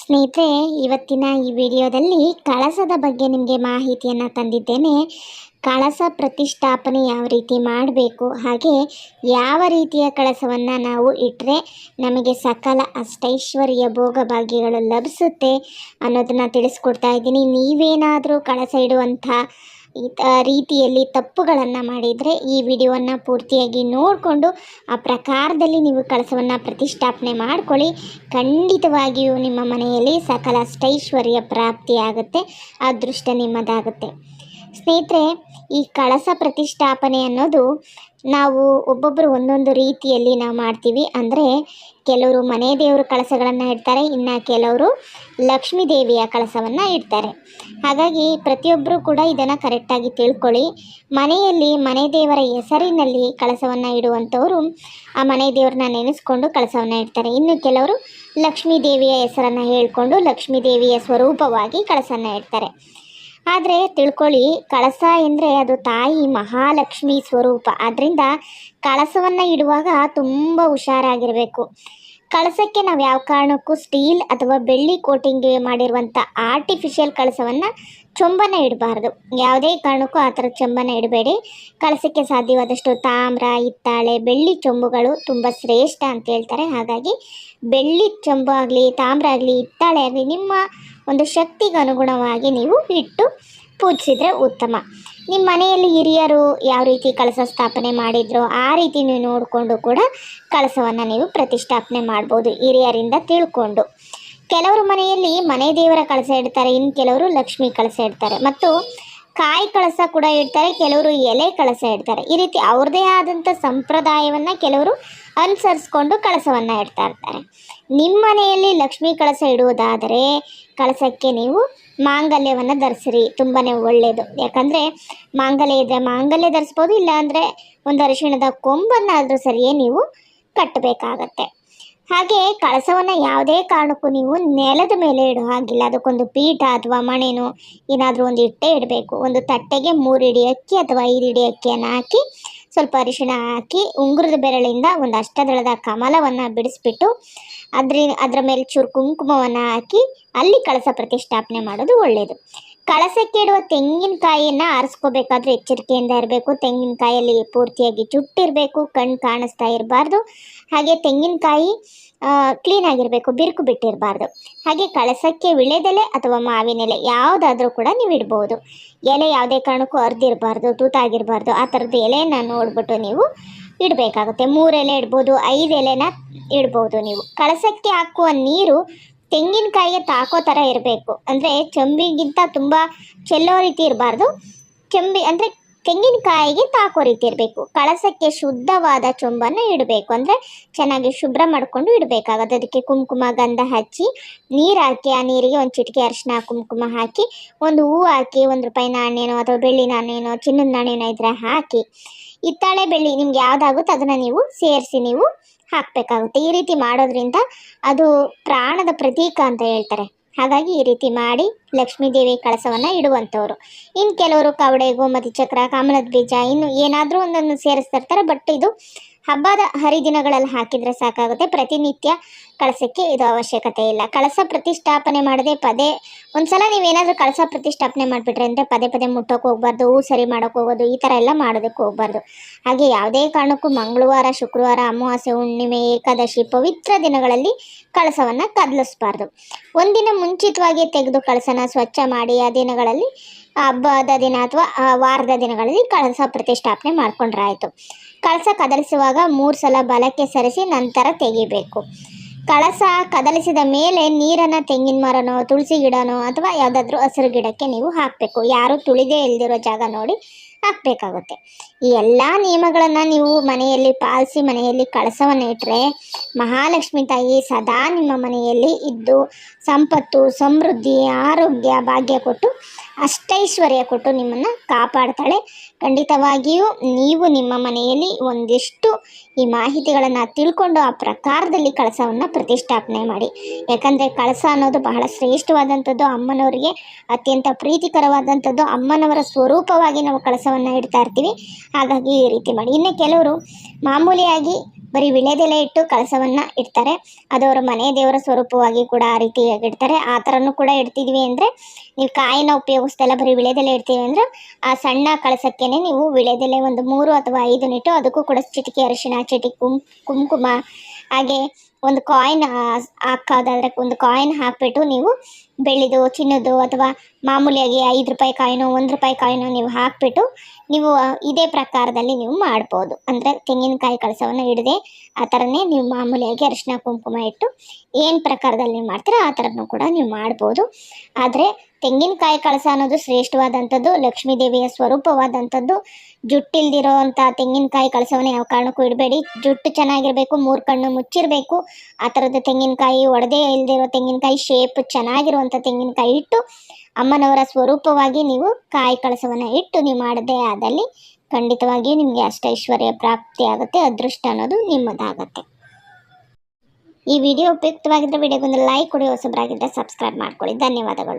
ಸ್ನೇಹಿತರೆ, ಇವತ್ತಿನ ಈ ವಿಡಿಯೋದಲ್ಲಿ ಕಳಸದ ಬಗ್ಗೆ ನಿಮಗೆ ಮಾಹಿತಿಯನ್ನು ತಂದಿದ್ದೇನೆ. ಕಳಸ ಪ್ರತಿಷ್ಠಾಪನೆ ಯಾವ ರೀತಿ ಮಾಡಬೇಕು, ಹಾಗೆ ಯಾವ ರೀತಿಯ ಕಳಸವನ್ನು ನಾವು ಇಟ್ಟರೆ ನಮಗೆ ಸಕಲ ಅಷ್ಟೈಶ್ವರ್ಯ ಭೋಗ ಭಾಗ್ಯಗಳು ಲಭಿಸುತ್ತೆ ಅನ್ನೋದನ್ನು ತಿಳಿಸ್ಕೊಡ್ತಾ ಇದ್ದೀನಿ. ನೀವೇನಾದರೂ ಕಳಸ ಇಡುವಂಥ ಈ ರೀತಿಯಲ್ಲಿ ತಪ್ಪುಗಳನ್ನು ಮಾಡಿದರೆ ಈ ವಿಡಿಯೋವನ್ನು ಪೂರ್ತಿಯಾಗಿ ನೋಡಿಕೊಂಡು ಆ ಪ್ರಕಾರದಲ್ಲಿ ನೀವು ಕಳಸವನ್ನು ಪ್ರತಿಷ್ಠಾಪನೆ ಮಾಡ್ಕೊಳ್ಳಿ. ಖಂಡಿತವಾಗಿಯೂ ನಿಮ್ಮ ಮನೆಯಲ್ಲಿ ಸಕಲ ಅಷ್ಟೈಶ್ವರ್ಯ ಪ್ರಾಪ್ತಿಯಾಗುತ್ತೆ ಅದೃಷ್ಟ ನಿಮ್ಮದಾಗುತ್ತೆ. ಸ್ನೇಹಿತರೆ, ಈ ಕಳಸ ಪ್ರತಿಷ್ಠಾಪನೆ ಅನ್ನೋದು ನಾವು ಒಬ್ಬೊಬ್ಬರು ಒಂದೊಂದು ರೀತಿಯಲ್ಲಿ ನಾವು ಮಾಡ್ತೀವಿ. ಅಂದರೆ ಕೆಲವರು ಮನೆ ದೇವರು ಕಳಸಗಳನ್ನು ಇಡ್ತಾರೆ, ಇನ್ನು ಕೆಲವರು ಲಕ್ಷ್ಮೀ ದೇವಿಯ ಕಳಸವನ್ನು ಇಡ್ತಾರೆ. ಹಾಗಾಗಿ ಪ್ರತಿಯೊಬ್ಬರು ಕೂಡ ಇದನ್ನು ಕರೆಕ್ಟಾಗಿ ತಿಳ್ಕೊಳ್ಳಿ. ಮನೆಯಲ್ಲಿ ಮನೆ ದೇವರ ಹೆಸರಿನಲ್ಲಿ ಕಳಸವನ್ನು ಇಡುವಂಥವರು ಆ ಮನೆ ದೇವರನ್ನ ನೆನೆಸ್ಕೊಂಡು ಕಳಸವನ್ನು ಇಡ್ತಾರೆ. ಇನ್ನು ಕೆಲವರು ಲಕ್ಷ್ಮೀ ದೇವಿಯ ಹೆಸರನ್ನು ಹೇಳಿಕೊಂಡು ಲಕ್ಷ್ಮೀ ದೇವಿಯ ಸ್ವರೂಪವಾಗಿ ಕಳಸನ್ನು ಇಡ್ತಾರೆ. ಆದರೆ ತಿಳ್ಕೊಳ್ಳಿ, ಕಳಸ ಎಂದರೆ ಅದು ತಾಯಿ ಮಹಾಲಕ್ಷ್ಮಿ ಸ್ವರೂಪ. ಆದ್ದರಿಂದ ಕಳಸವನ್ನು ಇಡುವಾಗ ತುಂಬ ಹುಷಾರಾಗಿರಬೇಕು. ಕಳಸಕ್ಕೆ ನಾವು ಯಾವ ಕಾರಣಕ್ಕೂ ಸ್ಟೀಲ್ ಅಥವಾ ಬೆಳ್ಳಿ ಕೋಟಿಂಗ್ ಮಾಡಿರುವಂಥ ಆರ್ಟಿಫಿಷಿಯಲ್ ಕಳಸವನ್ನು ಚೊಂಬನ ಇಡಬಾರ್ದು. ಯಾವುದೇ ಕಾರಣಕ್ಕೂ ಆ ಥರ ಚೊಂಬನ ಇಡಬೇಡಿ. ಕಳಸಕ್ಕೆ ಸಾಧ್ಯವಾದಷ್ಟು ತಾಮ್ರ, ಹಿತ್ತಾಳೆ, ಬೆಳ್ಳಿ ಚೊಂಬುಗಳು ತುಂಬ ಶ್ರೇಷ್ಠ ಅಂತ ಹೇಳ್ತಾರೆ. ಹಾಗಾಗಿ ಬೆಳ್ಳಿ ಚೊಂಬು ಆಗಲಿ, ತಾಮ್ರ ಆಗಲಿ, ಹಿತ್ತಾಳೆ ಆಗಲಿ ನಿಮ್ಮ ಒಂದು ಶಕ್ತಿಗೆ ಅನುಗುಣವಾಗಿ ನೀವು ಇಟ್ಟು ಪೂಜಿಸಿದರೆ ಉತ್ತಮ. ನಿಮ್ಮ ಮನೆಯಲ್ಲಿ ಹಿರಿಯರು ಯಾವ ರೀತಿ ಕಳಸ ಸ್ಥಾಪನೆ ಮಾಡಿದ್ರೋ ಆ ರೀತಿ ನೀವು ನೋಡಿಕೊಂಡು ಕೂಡ ಕಳಸವನ್ನು ನೀವು ಪ್ರತಿಷ್ಠಾಪನೆ ಮಾಡ್ಬೋದು ಹಿರಿಯರಿಂದ ತಿಳ್ಕೊಂಡು. ಕೆಲವರು ಮನೆಯಲ್ಲಿ ಮನೆ ದೇವರ ಕಳಸ ಇಡ್ತಾರೆ ಇನ್ನು ಕೆಲವರು ಲಕ್ಷ್ಮಿ ಕಳಸ ಇಡ್ತಾರೆ. ಮತ್ತು ಕಾಯಿ ಕಳಸ ಕೂಡ ಇಡ್ತಾರೆ, ಕೆಲವರು ಎಲೆ ಕಳಸ ಇಡ್ತಾರೆ. ಈ ರೀತಿ ಅವ್ರದ್ದೇ ಆದಂಥ ಸಂಪ್ರದಾಯವನ್ನು ಕೆಲವರು ಅನುಸರಿಸ್ಕೊಂಡು ಕಳಸವನ್ನು ಇಡ್ತಾ ಇರ್ತಾರೆ. ನಿಮ್ಮ ಮನೆಯಲ್ಲಿ ಲಕ್ಷ್ಮೀ ಕಳಸ ಇಡುವುದಾದರೆ ಕಳಸಕ್ಕೆ ನೀವು ಮಾಂಗಲ್ಯವನ್ನು ಧರಿಸಿರಿ. ತುಂಬಾ ಒಳ್ಳೆಯದು ಯಾಕಂದರೆ ಮಾಂಗಲ್ಯ ಇದ್ದರೆ ಮಾಂಗಲ್ಯ ಧರಿಸ್ಬೋದು, ಇಲ್ಲಾಂದರೆ ಒಂದು ಅರಿಶಿಣದ ಕೊಂಬನ್ನಾದರೂ ಸರಿಯೇ ನೀವು ಕಟ್ಟಬೇಕಾಗತ್ತೆ. ಹಾಗೆ ಕಳಸವನ್ನು ಯಾವುದೇ ಕಾರಣಕ್ಕೂ ನೀವು ನೆಲದ ಮೇಲೆ ಇಡೋ ಹಾಗಿಲ್ಲ. ಅದಕ್ಕೊಂದು ಪೀಠ ಅಥವಾ ಮಣೆನೋ ಏನಾದರೂ ಒಂದು ಇಟ್ಟೆ ಇಡಬೇಕು. ಒಂದು ತಟ್ಟೆಗೆ ಮೂರು ಇಡಿ ಅಕ್ಕಿ ಅಥವಾ ಐದು ಇಡಿ ಅಕ್ಕಿಯನ್ನು ಹಾಕಿ, ಸ್ವಲ್ಪ ಅರಿಶಿಣ ಹಾಕಿ, ಉಂಗುರದ ಬೆರಳಿಂದ ಒಂದು ಅಷ್ಟದಳದ ಕಮಲವನ್ನು ಬಿಡಿಸ್ಬಿಟ್ಟು, ಅದ್ರ ಅದರ ಮೇಲೆ ಚೂರು ಕುಂಕುಮವನ್ನು ಹಾಕಿ, ಅಲ್ಲಿ ಕಳಸ ಪ್ರತಿಷ್ಠಾಪನೆ ಮಾಡೋದು ಒಳ್ಳೆಯದು ಕಳಸಕ್ಕೆ ಇಡುವ ತೆಂಗಿನಕಾಯಿಯನ್ನು ಆರಿಸ್ಕೋಬೇಕಾದ್ರೆ ಎಚ್ಚರಿಕೆಯಿಂದ ಇರಬೇಕು. ತೆಂಗಿನಕಾಯಲ್ಲಿ ಪೂರ್ತಿಯಾಗಿ ಚುಟ್ಟಿರಬೇಕು ಕಣ್ಣು ಕಾಣಿಸ್ತಾ ಇರಬಾರ್ದು. ಹಾಗೆ ತೆಂಗಿನಕಾಯಿ ಕ್ಲೀನ್ ಆಗಿರಬೇಕು, ಬಿರುಕು ಬಿಟ್ಟಿರಬಾರ್ದು. ಹಾಗೆ ಕಳಸಕ್ಕೆ ವಿಳೆದೆಲೆ ಅಥವಾ ಮಾವಿನ ಎಲೆ ಯಾವುದಾದ್ರೂ ಕೂಡ ನೀವು ಇಡ್ಬೋದು. ಎಲೆ ಯಾವುದೇ ಕಾರಣಕ್ಕೂ ಅರ್ದಿರಬಾರ್ದು ತೂತಾಗಿರಬಾರ್ದು. ಆ ಥರದ ಎಲೆಯನ್ನು ನೋಡ್ಬಿಟ್ಟು ನೀವು ಇಡಬೇಕಾಗುತ್ತೆ. ಮೂರು ಎಲೆ ಇಡ್ಬೋದು ಐದು ಎಲೆನ ಇಡ್ಬೋದು ನೀವು. ಕಳಸಕ್ಕೆ ಹಾಕುವ ನೀರು ತೆಂಗಿನಕಾಯಿಗೆ ತಾಕೋ ಥರ ಇರಬೇಕು. ಅಂದರೆ ಚಂಬಿಗಿಂತ ತುಂಬ ಚೆಲ್ಲೋ ರೀತಿ ಇರಬಾರ್ದು. ಚಂಬಿ ಅಂದರೆ ತೆಂಗಿನಕಾಯಿಗೆ ತಾಕೋ ರೀತಿ ಇರಬೇಕು. ಕಳಸಕ್ಕೆ ಶುದ್ಧವಾದ ಚೊಂಬನ್ನು ಇಡಬೇಕು. ಅಂದರೆ ಚೆನ್ನಾಗಿ ಶುಭ್ರ ಮಾಡಿಕೊಂಡು ಇಡಬೇಕಾಗುತ್ತೆ. ಅದಕ್ಕೆ ಕುಂಕುಮ ಗಂಧ ಹಚ್ಚಿ ನೀರು ಹಾಕಿ, ಆ ನೀರಿಗೆ ಒಂದು ಚಿಟಿಕೆ ಅರಿಶಿನ ಕುಂಕುಮ ಹಾಕಿ, ಒಂದು ಹೂವು ಹಾಕಿ, ಒಂದು ರೂಪಾಯಿ ನಾಣ್ಯನೋ ಅಥವಾ ಬೆಳ್ಳಿ ನಾಣ್ಯನೋ, ಚಿನ್ನದ ನಾಣ್ಯನೋ ಇದ್ರೆ ಹಾಕಿ, ಹಿತ್ತಾಳೆ ಬೆಳ್ಳಿ ನಿಮ್ಗೆ ಯಾವುದಾಗುತ್ತೆ ಅದನ್ನು ನೀವು ಸೇರಿಸಿ ನೀವು ಹಾಕಬೇಕಾಗುತ್ತೆ. ಈ ರೀತಿ ಮಾಡೋದ್ರಿಂದ ಅದು ಪ್ರಾಣದ ಪ್ರತೀಕ ಅಂತ ಹೇಳ್ತಾರೆ. ಹಾಗಾಗಿ ಈ ರೀತಿ ಮಾಡಿ ಲಕ್ಷ್ಮೀ ದೇವಿ ಕಳಸವನ್ನು ಇಡುವಂಥವ್ರು ಇನ್ನು ಕೆಲವರು ಕವಡೆ, ಗೋಮತಿ ಚಕ್ರ, ಕಮಲದ ಬೀಜ, ಇನ್ನು ಏನಾದರೂ ಒಂದನ್ನು ಸೇರಿಸ್ತಿರ್ತಾರೆ ಬಟ್ ಇದು ಹಬ್ಬದ ಹರಿದಿನಗಳಲ್ಲಿ ಹಾಕಿದರೆ ಸಾಕಾಗುತ್ತೆ. ಪ್ರತಿನಿತ್ಯ ಕಳಸಕ್ಕೆ ಇದು ಅವಶ್ಯಕತೆ ಇಲ್ಲ. ಕಳಸ ಪ್ರತಿಷ್ಠಾಪನೆ ಮಾಡದೆ ಪದೇ ಒಂದ್ಸಲ ನೀವೇನಾದರೂ ಕಳಸ ಪ್ರತಿಷ್ಠಾಪನೆ ಮಾಡಿಬಿಟ್ರೆ ಅಂದರೆ ಪದೇ ಪದೇ ಮುಟ್ಟೋಕೆ ಹೋಗ್ಬಾರ್ದು, ಹೂ ಸರಿ ಮಾಡೋಕೆ ಹೋಗೋದು, ಈ ಥರ ಎಲ್ಲ ಮಾಡೋದಕ್ಕೆ ಹೋಗ್ಬಾರ್ದು. ಹಾಗೆ ಯಾವುದೇ ಕಾರಣಕ್ಕೂ ಮಂಗಳವಾರ, ಶುಕ್ರವಾರ, ಅಮಾವಾಸ್ಯೆ, ಹುಣ್ಣಿಮೆ, ಏಕಾದಶಿ ಪವಿತ್ರ ದಿನಗಳಲ್ಲಿ ಕಳಸವನ್ನು ಕದಲಿಸ್ಬಾರ್ದು. ಒಂದಿನ ಮುಂಚಿತವಾಗಿ ತೆಗೆದು ಕಳಸನ ಸ್ವಚ್ಛ ಮಾಡಿ ಆ ದಿನಗಳಲ್ಲಿ ಹಬ್ಬದ ದಿನ ಅಥವಾ ವಾರದ ದಿನಗಳಲ್ಲಿ ಕಳಸ ಪ್ರತಿಷ್ಠಾಪನೆ ಮಾಡಿಕೊಂಡ್ರಾಯಿತು. ಕಳಸ ಕದಲಿಸುವಾಗ ಮೂರು ಸಲ ಬಲಕ್ಕೆ ಸರಿಸಿ ನಂತರ ತೆಗಿಬೇಕು. ಕಳಸ ಕದಲಿಸಿದ ಮೇಲೆ ನೀರನ್ನು ತೆಂಗಿನ ಮರನೋ, ತುಳಸಿ ಗಿಡನೋ ಅಥವಾ ಯಾವುದಾದ್ರೂ ಹಸಿರು ಗಿಡಕ್ಕೆ ನೀವು ಹಾಕಬೇಕು. ಯಾರು ತುಳಿದೇ ಇಲ್ದಿರೋ ಜಾಗ ನೋಡಿ ಹಾಕಬೇಕಾಗುತ್ತೆ. ಈ ಎಲ್ಲ ನಿಯಮಗಳನ್ನು ನೀವು ಮನೆಯಲ್ಲಿ ಪಾಲಿಸಿ ಮನೆಯಲ್ಲಿ ಕಳಸವನ್ನು ಇಟ್ಟರೆ ಮಹಾಲಕ್ಷ್ಮಿ ತಾಯಿ ಸದಾ ನಿಮ್ಮ ಮನೆಯಲ್ಲಿ ಇದ್ದು ಸಂಪತ್ತು, ಸಮೃದ್ಧಿ, ಆರೋಗ್ಯ, ಭಾಗ್ಯ ಕೊಟ್ಟು ಅಷ್ಟೈಶ್ವರ್ಯ ಕೊಟ್ಟು ನಿಮ್ಮನ್ನು ಕಾಪಾಡ್ತಾಳೆ. ಖಂಡಿತವಾಗಿಯೂ ನೀವು ನಿಮ್ಮ ಮನೆಯಲ್ಲಿ ಒಂದಿಷ್ಟು ಈ ಮಾಹಿತಿಗಳನ್ನು ತಿಳ್ಕೊಂಡು ಆ ಪ್ರಕಾರದಲ್ಲಿ ಕಳಸವನ್ನು ಪ್ರತಿಷ್ಠಾಪನೆ ಮಾಡಿ. ಯಾಕಂದರೆ ಕಳಸ ಅನ್ನೋದು ಬಹಳ ಶ್ರೇಷ್ಠವಾದಂಥದ್ದು. ಅಮ್ಮನವರಿಗೆ ಅತ್ಯಂತ ಪ್ರೀತಿಕರವಾದಂಥದ್ದು. ಅಮ್ಮನವರ ಸ್ವರೂಪವಾಗಿ ನಾವು ಕಳಸವನ್ನು ಇಡ್ತಾ ಇರ್ತೀವಿ. ಹಾಗಾಗಿ ಈ ರೀತಿ ಮಾಡಿ. ಇನ್ನು ಕೆಲವರು ಮಾಮೂಲಿಯಾಗಿ ಬರೀ ವಿಳೆದೆಲೆ ಇಟ್ಟು ಕಳಸವನ್ನ ಇಡ್ತಾರೆ. ಅದು ಅವರ ಮನೆ ದೇವರ ಸ್ವರೂಪವಾಗಿ ಕೂಡ ಆ ರೀತಿಯಾಗಿ ಇಡ್ತಾರೆ. ಆ ಥರನೂ ಕೂಡ ಇಡ್ತಿದ್ವಿ ಅಂದರೆ ನೀವು ಕಾಯಿನ ಉಪಯೋಗಿಸ್ತಾ ಇಲ್ಲ ಬರೀ ವಿಳೆದೆಲೆ ಇಡ್ತೀವಿ ಅಂದರೆ ಆ ಸಣ್ಣ ಕಳಸಕ್ಕೇನೆ ನೀವು ವಿಳೆದೆಲೆ ಒಂದು ಮೂರು ಅಥವಾ ಐದು ನಿಟ್ಟು ಅದಕ್ಕೂ ಕೂಡ ಚಿಟಿಕೆ ಅರಿಶಿಣ, ಚಿಟಿಕೆ ಕುಂ, ಕುಂಕುಮ ಹಾಗೆ ಒಂದು ಕಾಯಿನ್ ಹಾಕೋದಾದ್ರೆ ಒಂದು ಕಾಯಿನ್ ಹಾಕ್ಬಿಟ್ಟು ನೀವು ಬೆಳ್ಳಿದು, ಚಿನ್ನದು ಅಥವಾ ಮಾಮೂಲಿಯಾಗಿ ಐದು ರೂಪಾಯಿ ಕಾಯಿನೋ ಒಂದು ರೂಪಾಯಿ ಕಾಯಿನೋ ನೀವು ಹಾಕ್ಬಿಟ್ಟು ನೀವು ಇದೇ ಪ್ರಕಾರದಲ್ಲಿ ನೀವು ಮಾಡ್ಬೋದು. ಅಂದರೆ ತೆಂಗಿನಕಾಯಿ ಕಳಸವನ್ನು ಹಿಡದೆ ಆ ಥರನೇ ನೀವು ಮಾಮೂಲಿಯಾಗಿ ಅರಿಶಿನ, ಕುಂಕುಮ ಇಟ್ಟು ಏನು ಪ್ರಕಾರದಲ್ಲಿ ನೀವು ಮಾಡ್ತೀರೋ ಆ ಥರನೂ ಕೂಡ ನೀವು ಮಾಡ್ಬೋದು. ಆದರೆ ತೆಂಗಿನಕಾಯಿ ಕಳಸ ಅನ್ನೋದು ಶ್ರೇಷ್ಠವಾದಂಥದ್ದು ಲಕ್ಷ್ಮೀ ದೇವಿಯ ಸ್ವರೂಪವಾದಂಥದ್ದು. ಜುಟ್ಟಿಲ್ದಿರೋ ಅಂಥ ತೆಂಗಿನಕಾಯಿ ಕಳಸವನ್ನು ಯಾವ ಕಾರಣಕ್ಕೂ ಇಡಬೇಡಿ. ಜುಟ್ಟು ಚೆನ್ನಾಗಿರಬೇಕು, ಮೂರು ಕಣ್ಣು ಮುಚ್ಚಿರಬೇಕು. ಆ ಥರದ ತೆಂಗಿನಕಾಯಿ, ಒಡೆದೇ ಇಲ್ದಿರೋ ತೆಂಗಿನಕಾಯಿ ಶೇಪ್ ಚೆನ್ನಾಗಿರುವಂಥ ತೆಂಗಿನಕಾಯಿ ಇಟ್ಟು, ಅಮ್ಮನವರ ಸ್ವರೂಪವಾಗಿ ನೀವು ಕಾಯಿ ಕಳಸವನ್ನು ಇಟ್ಟು ನೀವು ಮಾಡದೇ ಆದಲ್ಲಿ ಖಂಡಿತವಾಗಿಯೂ ನಿಮಗೆ ಅಷ್ಟೈಶ್ವರ್ಯ ಪ್ರಾಪ್ತಿ ಆಗುತ್ತೆ, ಅದೃಷ್ಟ ಅನ್ನೋದು ನಿಮ್ಮದಾಗತ್ತೆ. ಈ ವಿಡಿಯೋ ಉಪಯುಕ್ತವಾಗಿದ್ದರೆ ವಿಡಿಯೋಗೊಂದು ಲೈಕ್ ಕೊಡಿ, ಹೊಸಬ್ರಾಗಿದ್ದರೆ ಸಬ್ಸ್ಕ್ರೈಬ್ ಮಾಡ್ಕೊಳ್ಳಿ. ಧನ್ಯವಾದಗಳು.